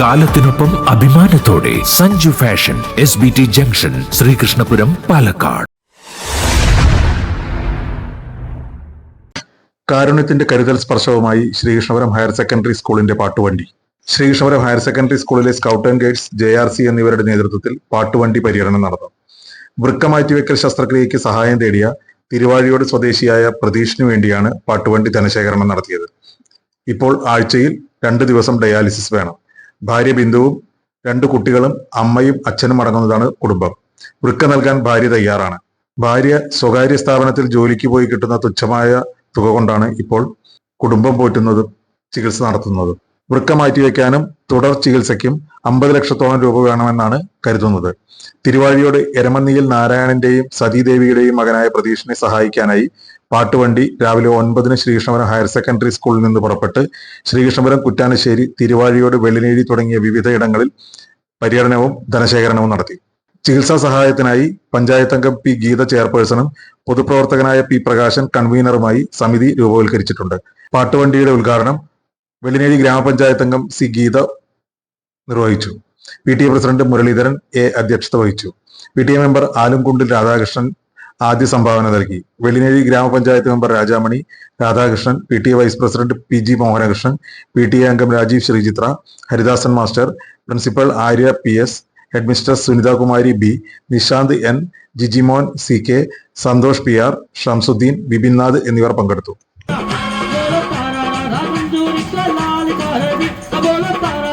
കാലത്തിനൊപ്പം അഭിമാനത്തോടെ Sanju fashion S B T junction Sreekrishnapuram Palakkad. കാരുണ്യത്തിന്റെ കരുതൽ സ്പർശവുമായി ശ്രീകൃഷ്ണപുരം ഹയർ സെക്കൻഡറി സ്കൂളിന്റെ പാട്ടുവണ്ടി. ശ്രീകൃഷ്ണപുരം ഹയർ സെക്കൻഡറി സ്കൂളിലെ scout and guides J R C എന്നിവരുടെ നേതൃത്വത്തിൽ പാട്ടുവണ്ടി പര്യടനം നടന്നു. വൃക്ക മാറ്റിവെക്കൽ ശസ്ത്രക്രിയയ്ക്ക് സഹായം തേടിയ തിരുവാഴിയോട് സ്വദേശിയായ പ്രതീഷിനു വേണ്ടിയാണ് പാട്ടുവണ്ടി ധനശേഖരണം നടത്തിയത്. ഇപ്പോൾ ആഴ്ചയിൽ രണ്ട് ദിവസം ഡയാലിസിസ് വേണം. ഭാര്യ ബിന്ദുവും രണ്ട് കുട്ടികളും അമ്മയും അച്ഛനും അടങ്ങുന്നതാണ് കുടുംബം. വൃക്ക നൽകാൻ ഭാര്യ തയ്യാറാണ്. ഭാര്യ സ്വകാര്യ സ്ഥാപനത്തിൽ ജോലിക്ക് പോയി കിട്ടുന്ന തുച്ഛമായ തുക കൊണ്ടാണ് ഇപ്പോൾ കുടുംബം പോറ്റുന്നതും ചികിത്സ നടത്തുന്നതും. വൃക്ക മാറ്റിവെക്കാനും തുടർ ചികിത്സയ്ക്കും അമ്പത് ലക്ഷത്തോളം രൂപ വേണമെന്നാണ് കരുതുന്നത്. തിരുവാഴിയോട് എരമന്നിയിൽ നാരായണന്റെയും സതീദേവിയുടെയും മകനായ പ്രതീഷിനെ സഹായിക്കാനായി പാട്ടുവണ്ടി രാവിലെ ഒൻപതിന് ശ്രീകൃഷ്ണപുരം ഹയർ സെക്കൻഡറി സ്കൂളിൽ നിന്ന് പുറപ്പെട്ട് ശ്രീകൃഷ്ണപുരം കുറ്റാനശ്ശേരി തിരുവാഴിയോട് വെള്ളിനേഴി തുടങ്ങിയ വിവിധ ഇടങ്ങളിൽ പര്യടനവും ധനശേഖരണവും നടത്തി. ചികിത്സാ സഹായത്തിനായി പഞ്ചായത്ത് അംഗം പി ഗീത ചെയർപേഴ്സണും പൊതുപ്രവർത്തകനായ പി പ്രകാശൻ കൺവീനറുമായി സമിതി രൂപവൽക്കരിച്ചിട്ടുണ്ട്. പാട്ടുവണ്ടിയുടെ ഉദ്ഘാടനം വെള്ളിനേഴി ഗ്രാമപഞ്ചായത്ത് അംഗം സി ഗീത നിർവഹിച്ചു. P T A president Muraleedharan A അധ്യക്ഷത വഹിച്ചു. P T A member Alumkundil Radhakrishnan ആദ്യ സംഭാവന നൽകി. വെള്ളിനേഴി ഗ്രാമപഞ്ചായത്ത് member Rajamani Radhakrishnan P T A vice president P G Mohanakrishnan P T A അംഗം Rajeev Sreechithra Haridasan master principal Arya P S headmistress Sunithakumari B Nishanth N Jijimon C K Santhosh P R Shamsuddeen Bibinnath എന്നിവർ പങ്കെടുത്തു. बोलो तारा राधा मंजूरी का लाल का है जी बोलो तारा